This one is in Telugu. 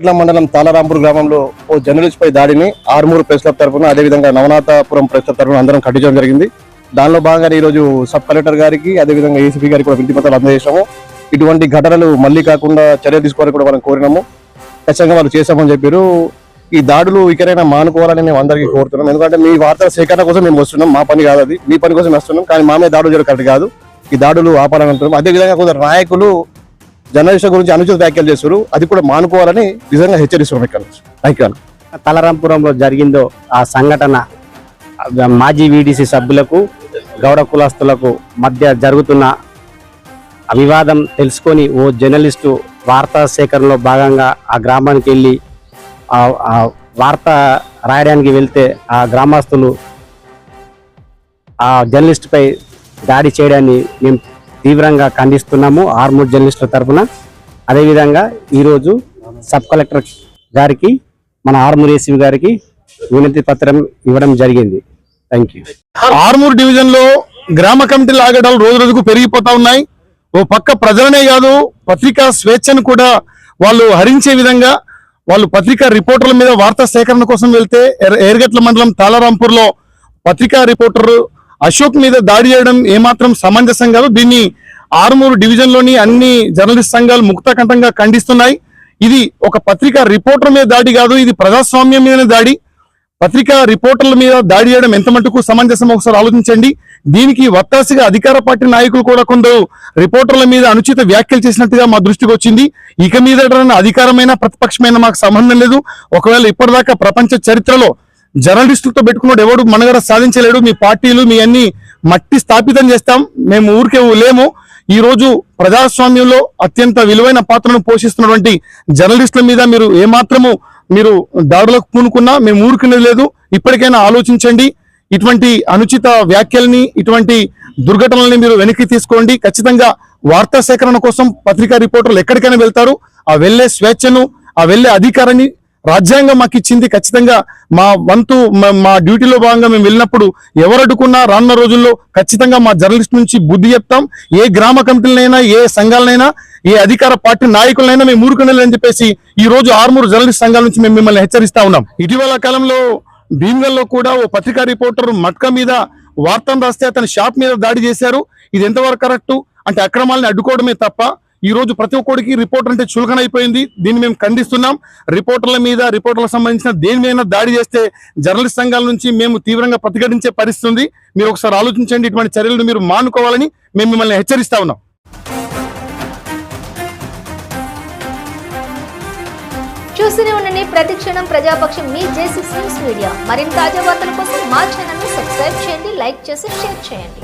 ఇట్ల మండలం తాలారాంపూర్ గ్రామంలో ఓ జర్నలిస్ట్ పై దాడిని ఆరుమూరు ప్రెస్ క్లబ్ తరఫున అదేవిధంగా నవనాథపురం ప్రెస్ క్లబ్ తరఫున అందరం ఖండించడం జరిగింది. దానిలో భాగంగా ఈ రోజు సబ్ కలెక్టర్ గారికి అదేవిధంగా ఏసీపీ గారికి కూడా వినతి పత్రాలు అందజేసాము ఇటువంటి ఘటనలు మళ్ళీ కాకుండా చర్య తీసుకోవాలని కూడా మనం కోరినాము. ఖచ్చితంగా వాళ్ళు చేశామని చెప్పారు. ఈ దాడులు ఇకరైనా మానుకోవాలని మేము అందరికీ కోరుతున్నాం. ఎందుకంటే మీ వార్తల సేకరణ కోసం మేము వస్తున్నాం. మా పని కాదు అది. మీ పని కోసం వస్తున్నాం. కానీ మా మీద దాడులు జరగదు కాదు. ఈ దాడులు ఆపాలని అంటున్నాం. అదేవిధంగా కొందరు నాయకులు జర్నలిస్టుల గురించి అనుచిత వ్యాఖ్యలు చేస్తారు అది కూడా మానుకోవాలని నిజంగా హెచ్చరిస్తున్నాం ఇక్కడ నుంచి థ్యాంక్ యూ తలరాంపురంలో జరిగిందో ఆ సంఘటన మాజీ వీడీసీ సభ్యులకు గౌడ కులస్తులకు మధ్య జరుగుతున్న వివాదం తెలుసుకొని ఓ జర్నలిస్టు వార్తా సేకరణలో భాగంగా ఆ గ్రామానికి వెళ్ళి వార్త రాయడానికి వెళ్తే ఆ గ్రామస్తులు ఆ జర్నలిస్టుపై దాడి చేయడాన్ని మేము తీవ్రంగా ఖండిస్తున్నాము ఆర్మూర్ జర్నలిస్టుల తరఫున అదేవిధంగా ఈరోజు సబ్ కలెక్టర్ గారికి మన ఆర్మూర్ ఏసీవి గారికి వినతి పత్రం ఇవ్వడం జరిగింది. థ్యాంక్ యూ ఆర్మూర్ డివిజన్లో గ్రామ కమిటీల ఆగడాలు రోజు రోజుకు పెరిగిపోతా ఉన్నాయి. ఓ పక్క ప్రజలనే కాదు పత్రికా స్వేచ్ఛను కూడా వాళ్ళు హరించే విధంగా వాళ్ళు పత్రికా రిపోర్టర్ల మీద వార్తా సేకరణ కోసం వెళ్తే ఎర్- మండలం తాళరాంపూర్లో పత్రికా రిపోర్టర్ అశోక్ మీద దాడి చేయడం ఏమాత్రం సమంజసం కాదు. దీన్ని ఆరుమూరు డివిజన్లోని అన్ని జర్నలిస్ట్ సంఘాలు ముక్తకంఠంగా ఖండిస్తున్నాయి. ఇది ఒక పత్రికా రిపోర్టర్ మీద దాడి కాదు ఇది ప్రజాస్వామ్యం మీదనే దాడి. పత్రికా రిపోర్టర్ల మీద దాడి చేయడం ఎంత మటుకు సమంజసం? ఒకసారి ఆలోచించండి. దీనికి వత్తాసిగా అధికార పార్టీ నాయకులు కూడా కొందరు రిపోర్టర్ల మీద అనుచిత వ్యాఖ్యలు చేసినట్టుగా మా దృష్టికి వచ్చింది. ఇక మీద అధికారమైన ప్రతిపక్షమైన మాకు సంబంధం లేదు. ఒకవేళ ఇప్పటిదాకా ప్రపంచ చరిత్రలో జర్నలిస్టులతో పెట్టుకున్నాడు ఎవడు మనగడ సాధించలేడు మీ పార్టీలు మీ అన్ని మట్టి స్థాపితం చేస్తాం మేము ఊరికే లేము. ఈ రోజు ప్రజాస్వామ్యంలో అత్యంత విలువైన పాత్రను పోషిస్తున్నటువంటి జర్నలిస్టుల మీద మీరు ఏమాత్రము మీరు దాడులకు పూనుకున్నా మేము ఊరుకునేది లేదు. ఇప్పటికైనా ఆలోచించండి. ఇటువంటి అనుచిత వ్యాఖ్యల్ని ఇటువంటి దుర్ఘటనల్ని మీరు వెనక్కి తీసుకోండి. ఖచ్చితంగా వార్తా సేకరణ కోసం పత్రికా రిపోర్టర్లు ఎక్కడికైనా వెళ్తారు. ఆ వెళ్ళే స్వేచ్ఛను ఆ వెళ్ళే అధికారాన్ని రాజ్యాంగం మాకు ఇచ్చింది ఖచ్చితంగా మా వంతు మా- డ్యూటీలో భాగంగా మేము వెళ్ళినప్పుడు ఎవరడుకున్నా రానున్న రోజుల్లో ఖచ్చితంగా మా జర్నలిస్ట్ నుంచి బుద్ధి చెప్తాం. ఏ గ్రామ కమిటీలనైనా ఏ సంఘాలనైనా ఏ అధికార పార్టీ నాయకులనైనా మేము ఊరుకునేలని చెప్పేసి ఈ రోజు ఆరుమూరు జర్నలిస్ట్ సంఘాల నుంచి మేము మిమ్మల్ని హెచ్చరిస్తా ఉన్నాం. ఇటీవల కాలంలో భీమ్గల్లో కూడా ఓ పత్రికా రిపోర్టర్ మట్క మీద వార్తను రాస్తే అతని షాప్ మీద దాడి చేశారు. ఇది ఎంతవరకు కరెక్ట్? అంటే అక్రమాలని అడ్డుకోవడమే తప్ప ఈ రోజు ప్రతి ఒక్కడికి రిపోర్టర్ అంటే చులకన అయిపోయింది. దీన్ని మేము ఖండిస్తున్నాం. రిపోర్టర్ల మీద రిపోర్టర్లకు సంబంధించిన దేని మీద దాడి చేస్తే జర్నలిస్ట్ సంఘాల నుంచి మేము తీవ్రంగా ప్రతిఘటించే పరిస్థితి ఉంది. మీరు ఒకసారి ఆలోచించండి. ఇటువంటి చర్యలను మీరు మానుకోవాలని మేము మిమ్మల్ని హెచ్చరిస్తా ఉన్నాం. చూస్తూనే ఉండండి. ప్రతి క్షణం ప్రజాపక్షం మీ జేసిక్స్ న్యూస్ మీడియా మరిన్ని తాజా వార్తల కోసం మా ఛానల్ని సబ్స్క్రైబ్ చేయండి లైక్ చేసి షేర్ చేయండి.